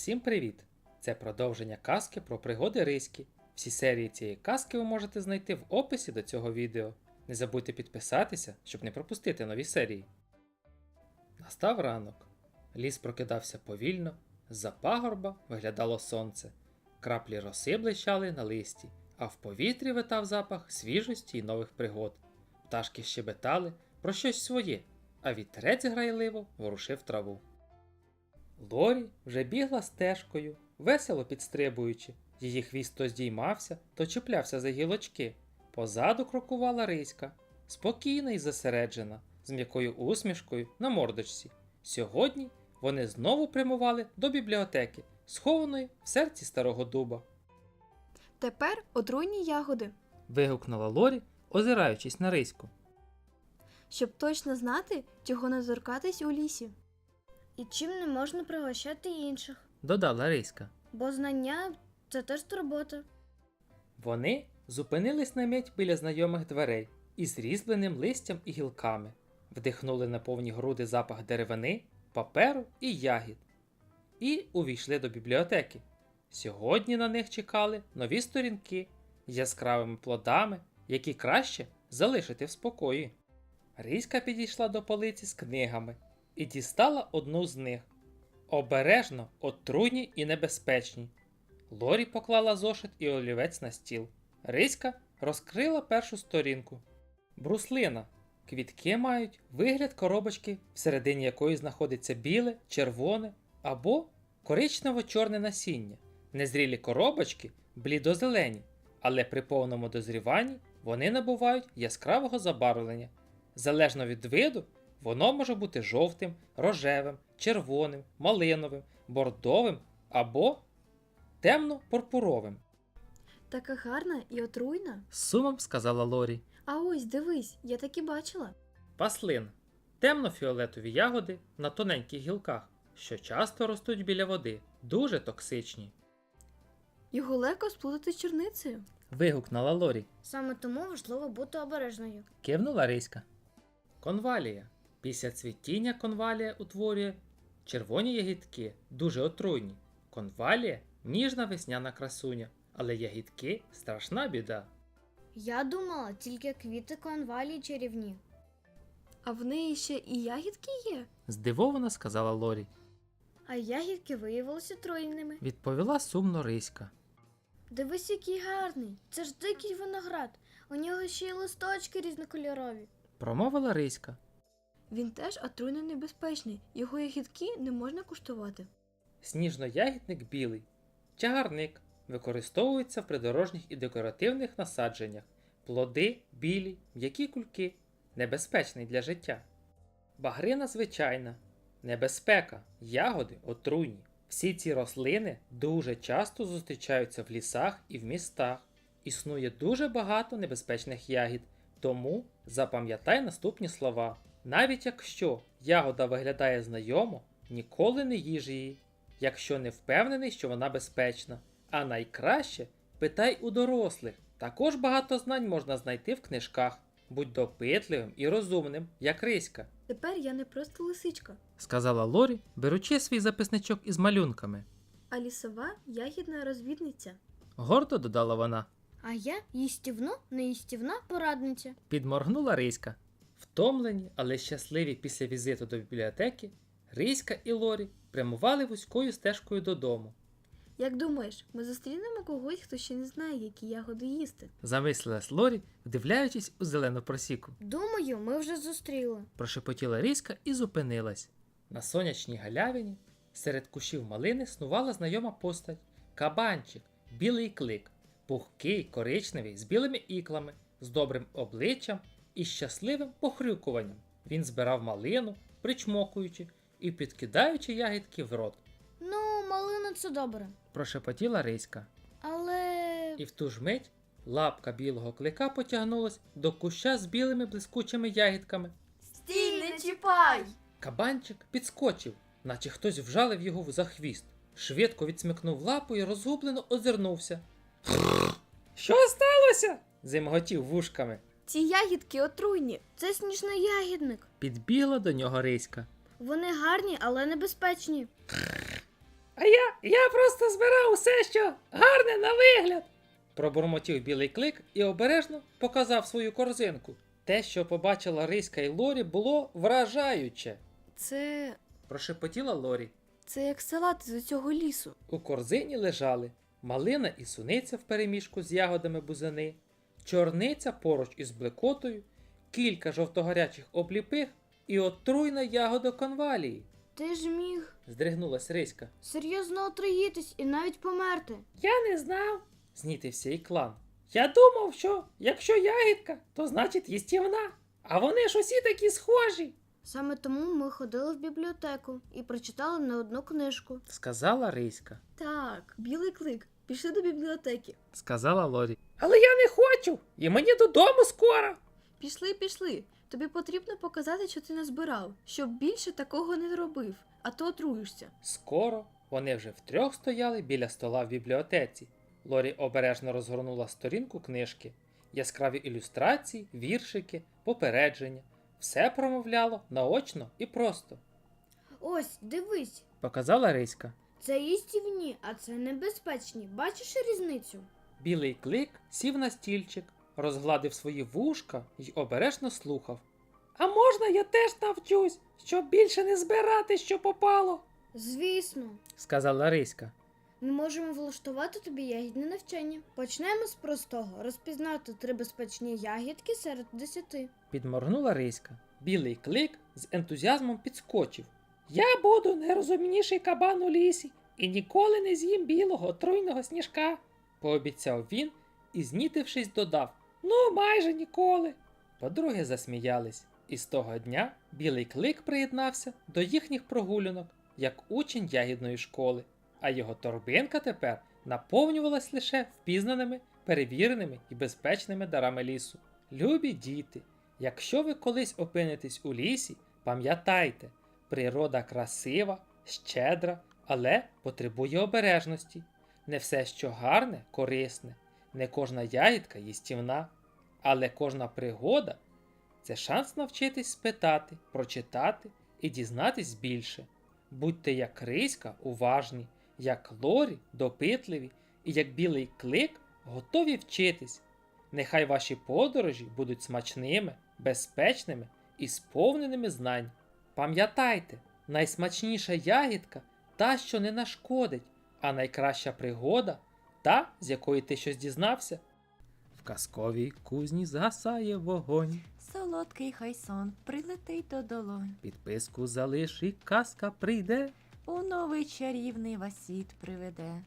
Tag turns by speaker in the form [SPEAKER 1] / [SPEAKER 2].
[SPEAKER 1] Всім привіт! Це продовження казки про пригоди Риськи. Всі серії цієї казки ви можете знайти в описі до цього відео. Не забудьте підписатися, щоб не пропустити нові серії. Настав ранок. Ліс прокидався повільно, з-за пагорба виглядало сонце. Краплі роси блищали на листі, а в повітрі витав запах свіжості й нових пригод. Пташки щебетали про щось своє, а вітерець грайливо ворушив траву. Лорі вже бігла стежкою, весело підстрибуючи. Її хвіст то здіймався, то чіплявся за гілочки. Позаду крокувала Риська, спокійна і зосереджена, з м'якою усмішкою на мордочці. Сьогодні вони знову прямували до бібліотеки, схованої в серці старого дуба.
[SPEAKER 2] Тепер отруйні ягоди,
[SPEAKER 1] Вигукнула Лорі, озираючись на Риську.
[SPEAKER 2] щоб точно знати, чого не торкатись у лісі.
[SPEAKER 3] І чим не можна пригощати інших,
[SPEAKER 1] Додала Риська.
[SPEAKER 3] бо знання це теж турбота.
[SPEAKER 1] Вони зупинились на мить біля знайомих дверей із різьбленим листям і гілками, вдихнули на повні груди запах деревини, паперу і ягід, і увійшли до бібліотеки. Сьогодні на них чекали нові сторінки з яскравими плодами, які краще залишити в спокої. Різька підійшла до полиці з книгами і дістала одну з них. Обережно, отруйні і небезпечні. Лорі поклала зошит і олівець на стіл. Риська розкрила першу сторінку. Бруслина. Квітки мають вигляд коробочки, всередині якої знаходиться біле, червоне або коричнево-чорне насіння. Незрілі коробочки блідозелені, але при повному дозріванні вони набувають яскравого забарвлення. Залежно від виду, воно може бути жовтим, рожевим, червоним, малиновим, бордовим або темно-пурпуровим.
[SPEAKER 2] Така гарна і отруйна.
[SPEAKER 1] З сумом сказала Лорі.
[SPEAKER 2] А ось дивись, я так і бачила.
[SPEAKER 1] Паслин. Темно-фіолетові ягоди на тоненьких гілках, що часто ростуть біля води, дуже токсичні.
[SPEAKER 2] Його легко сплутати з чорницею.
[SPEAKER 1] Вигукнула Лорі.
[SPEAKER 3] Саме тому важливо бути обережною.
[SPEAKER 1] Кивнула Риська. Конвалія. Після цвітіння конвалія утворює червоні ягідки, дуже отруйні. Конвалія ніжна весняна красуня, але ягідки страшна біда.
[SPEAKER 3] Я думала, тільки квіти конвалії чарівні.
[SPEAKER 2] А в неї ще і ягідки є.
[SPEAKER 1] Здивовано сказала Лорі.
[SPEAKER 3] А ягідки виявилися отруйними.
[SPEAKER 1] Відповіла сумно Риська.
[SPEAKER 3] Дивись, який гарний. Це ж дикий виноград. У нього ще й листочки різнокольорові.
[SPEAKER 1] Промовила Риська.
[SPEAKER 2] Він теж отруйно небезпечний. Його ягідки не можна куштувати.
[SPEAKER 1] Сніжно-ягідник білий. Чагарник використовується в придорожніх і декоративних насадженнях. Плоди білі, м'які кульки, небезпечний для життя. Багрина звичайна. Небезпека, ягоди отруйні. Всі ці рослини дуже часто зустрічаються в лісах і в містах. Існує дуже багато небезпечних ягід, тому запам'ятай наступні слова. Навіть якщо ягода виглядає знайомо, ніколи не їж її, якщо не впевнений, що вона безпечна. А найкраще питай у дорослих. Також багато знань можна знайти в книжках. Будь допитливим і розумним, як Риська,
[SPEAKER 2] Тепер я не просто лисичка,
[SPEAKER 1] сказала Лорі, беручи свій записничок із малюнками.
[SPEAKER 2] а лісова ягідна розвідниця.
[SPEAKER 1] Гордо додала вона.
[SPEAKER 3] А я їстівно, неїстівна порадниця.
[SPEAKER 1] Підморгнула Риська. Втомлені, але щасливі після візиту до бібліотеки, Риська і Лорі прямували вузькою стежкою додому.
[SPEAKER 2] Як думаєш, ми зустрінемо когось, хто ще не знає, які ягоди їсти?
[SPEAKER 1] Замислилась Лорі, вдивляючись у зелену просіку.
[SPEAKER 3] Думаю, ми вже зустріли.
[SPEAKER 1] Прошепотіла Ріська і зупинилась. На сонячній галявині серед кущів малини снувала знайома постать кабанчик, білий клик, пухкий, коричневий, з білими іклами, з добрим обличчям і щасливим похрюкуванням. Він збирав малину, причмокуючи і підкидаючи ягідки в рот.
[SPEAKER 3] Ну, малина це добре.
[SPEAKER 1] Прошепотіла Риська.
[SPEAKER 3] Але.
[SPEAKER 1] І в ту ж мить лапка білого клика потягнулась до куща з білими блискучими ягідками.
[SPEAKER 2] Стій, не чіпай!
[SPEAKER 1] Кабанчик підскочив, наче хтось вжалив його за хвіст. Швидко відсмикнув лапу і розгублено озирнувся. Що сталося? зимготів вушками.
[SPEAKER 2] Ці ягідки отруйні.
[SPEAKER 3] Це сніжний ягідник.
[SPEAKER 1] Підбігла до нього Риська.
[SPEAKER 3] Вони гарні, але небезпечні.
[SPEAKER 1] А я я просто збирав усе, що гарне на вигляд. Пробурмотів білий клик і обережно показав свою корзинку. Те, що побачила Риська і Лорі, було вражаюче.
[SPEAKER 2] Це.
[SPEAKER 1] Прошепотіла Лорі.
[SPEAKER 2] це як салат з цього лісу.
[SPEAKER 1] У корзині лежали малина і суниця вперемішку з ягодами бузини, чорниця поруч із блекотою, кілька жовтогарячих обліпих і отруйна ягода конвалії.
[SPEAKER 3] Ти ж міг
[SPEAKER 1] Здригнулась Риська.
[SPEAKER 3] серйозно отруїтись і навіть померти.
[SPEAKER 1] Я не знав, знітився і клан. Я думав, що якщо ягідка, то значить їстівна. А вони ж усі такі схожі,
[SPEAKER 3] Саме тому ми ходили в бібліотеку і прочитали не одну книжку.
[SPEAKER 1] сказала Риська.
[SPEAKER 2] Так, білий клик. Пішли до бібліотеки.
[SPEAKER 1] Сказала Лорі. Але я не хочу, і мені додому скоро.
[SPEAKER 2] Пішли, пішли. Тобі потрібно показати, що ти назбирав, щоб більше такого не робив, а то отруєшся.
[SPEAKER 1] Скоро вони вже втрьох стояли біля стола в бібліотеці. Лорі обережно розгорнула сторінку книжки. Яскраві ілюстрації, віршики, попередження. Все промовляло наочно і просто.
[SPEAKER 3] Ось, дивись,
[SPEAKER 1] Показала Риська.
[SPEAKER 3] Це їстівні, а це небезпечні. Бачиш різницю?
[SPEAKER 1] Білий клик сів на стільчик, розгладив свої вушка й обережно слухав. А можна я теж навчусь, щоб більше не збирати, що попало?
[SPEAKER 3] Звісно,
[SPEAKER 1] сказала Риська.
[SPEAKER 3] ми можемо влаштувати тобі ягідне навчання. Почнемо з простого розпізнати три безпечні ягідки серед десяти.
[SPEAKER 1] Підморгнула Риська. Білий клик з ентузіазмом підскочив. Я буду найрозумніший кабан у лісі і ніколи не з'їм білого отруйного сніжка, пообіцяв він і, знітившись, додав Ну, майже ніколи. Подруги засміялись, і з того дня білий клик приєднався до їхніх прогулянок як учень ягідної школи, а його торбинка тепер наповнювалась лише впізнаними, перевіреними і безпечними дарами лісу. Любі діти, якщо ви колись опинитесь у лісі, пам'ятайте, природа красива, щедра, але потребує обережності. Не все, що гарне, корисне, не кожна ягідка їстівна, але кожна пригода це шанс навчитись спитати, прочитати і дізнатись більше. Будьте як Риська уважні, як Лорі допитливі і як білий клик готові вчитись. Нехай ваші подорожі будуть смачними, безпечними і сповненими знань. Пам'ятайте, найсмачніша ягідка та, що не нашкодить, а найкраща пригода та, з якої ти щось дізнався. В казковій кузні згасає вогонь.
[SPEAKER 4] Солодкий хай сон прилетить до долонь,
[SPEAKER 1] Підписку залиш і казка прийде.
[SPEAKER 4] у новий чарівний вас світ приведе.